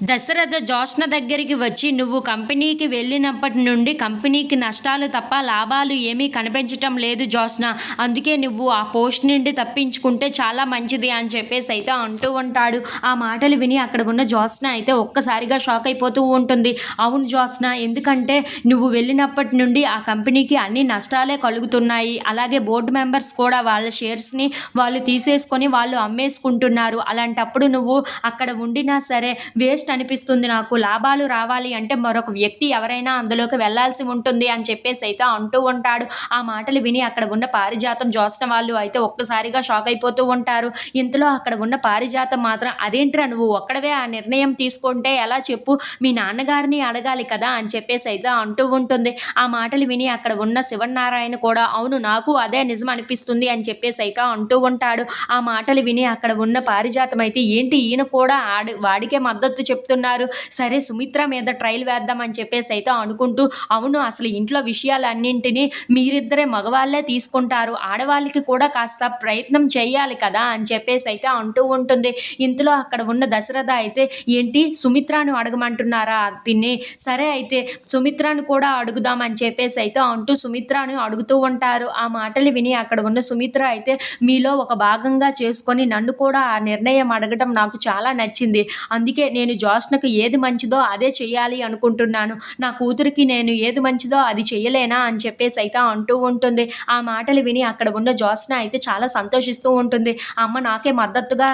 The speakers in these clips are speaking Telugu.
దశరథ జోష్న దగ్గరికి వచ్చి నువ్వు కంపెనీకి వెళ్ళినప్పటి నుండి కంపెనీకి నష్టాలు తప్ప లాభాలు ఏమీ కనిపించటం లేదు జోష్న అందుకే నువ్వు ఆ పోస్ట్ నుండి తప్పించుకుంటే చాలా మంచిది అని చెప్పేసి అయితే అంటూ ఉంటాడు. ఆ మాటలు విని అక్కడ ఉన్న జోష్న అయితే ఒక్కసారిగా షాక్ అయిపోతూ ఉంటుంది. అవును జోష్న ఎందుకంటే నువ్వు వెళ్ళినప్పటి నుండి ఆ కంపెనీకి అన్ని నష్టాలే కలుగుతున్నాయి. అలాగే బోర్డు మెంబర్స్ కూడా వాళ్ళ షేర్స్ని వాళ్ళు తీసేసుకొని వాళ్ళు అమ్మేసుకుంటున్నారు. అలాంటప్పుడు నువ్వు అక్కడ ఉండినా సరే వేస్ట్ అనిపిస్తుంది నాకు లాభాలు రావాలి అంటే మరొక వ్యక్తి ఎవరైనా అందులోకి వెళ్ళాల్సి ఉంటుంది అని చెప్పేసి అయితే అంటూ ఉంటాడు. ఆ మాటలు విని అక్కడ ఉన్న పారిజాతం చూసిన వాళ్ళు అయితే ఒక్కసారిగా షాక్ అయిపోతూ ఉంటారు. ఇంతలో అక్కడ ఉన్న పారిజాతం మాత్రం అదేంట్రా నువ్వు ఒక్కడవే ఆ నిర్ణయం తీసుకుంటే ఎలా చెప్పు? మీ నాన్నగారిని అడగాలి కదా? అని చెప్పేసి అయితే అంటూ ఉంటుంది. ఆ మాటలు విని అక్కడ ఉన్న శివనారాయణ కూడా అవును నాకు అదే నిజం అనిపిస్తుంది అని చెప్పేసి అయితే అంటూ ఉంటాడు. ఆ మాటలు విని అక్కడ ఉన్న పారిజాతం అయితే ఏంటి ఈయన కూడా ఆడి వాడికే మద్దతు చెప్పు చెప్తున్నారు. సరే సుమిత్ర మీద ట్రైల్ వేద్దామని చెప్పేసి అయితే అనుకుంటూ అవును అసలు ఇంట్లో విషయాలన్నింటినీ మీరిద్దరే మగవాళ్ళే తీసుకుంటారు. ఆడవాళ్ళకి కూడా కాస్త ప్రయత్నం చేయాలి కదా అని చెప్పేసి అయితే అంటూ ఉంటుంది. ఇంతలో అక్కడ ఉన్న దశరథ అయితే ఏంటి? సుమిత్రను అడగమంటున్నారా పిన్ని? సరే అయితే సుమిత్రను కూడా అడుగుదామని చెప్పేసి అయితే అంటూ సుమిత్రను అడుగుతూ ఉంటారు. ఆ మాటలు విని అక్కడ ఉన్న సుమిత్ర అయితే మీలో ఒక భాగంగా చేసుకొని నన్ను కూడా ఆ నిర్ణయం అడగడం నాకు చాలా నచ్చింది. అందుకే నేను జోష్నకు ఏది మంచిదో అదే చేయాలి అనుకుంటున్నాను. నా కూతురికి నేను ఏది మంచిదో అది చేయలేనా అని చెప్పేసి అయితే అంటూ ఉంటుంది. ఆ మాటలు విని అక్కడ ఉన్న జోష్న అయితే చాలా సంతోషిస్తూ ఉంటుంది. అమ్మ నాకే మద్దతుగా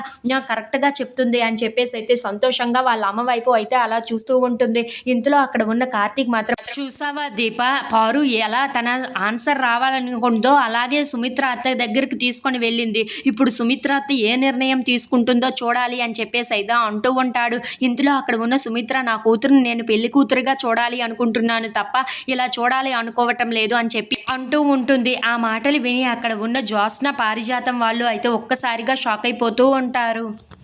కరెక్ట్గా చెప్తుంది అని చెప్పేసి అయితే సంతోషంగా వాళ్ళ అమ్మ వైపు అయితే అలా చూస్తూ ఉంటుంది. ఇంతలో అక్కడ ఉన్న కార్తీక్ మాత్రం చూసావా దీప? పారు ఎలా తన ఆన్సర్ రావాలనుకుందో అలాగే సుమిత్ర అత్త దగ్గరికి తీసుకొని వెళ్ళింది. ఇప్పుడు సుమిత్ర అత్త ఏ నిర్ణయం తీసుకుంటుందో చూడాలి అని చెప్పేసి అయితే అంటూ ఉంటాడు. ఇంతలో అక్కడ ఉన్న సుమిత్ర నా కూతురుని నేను పెళ్ళి కూతురుగా చూడాలి అనుకుంటున్నాను తప్ప ఇలా చూడాలి అనుకోవటం లేదు అని చెప్పి అంటూ ఉంటుంది. ఆ మాటలు విని అక్కడ ఉన్న జ్యోత్స్న పారిజాతం వాళ్ళు అయితే ఒక్కసారిగా షాక్ అయిపోతూ ఉంటారు.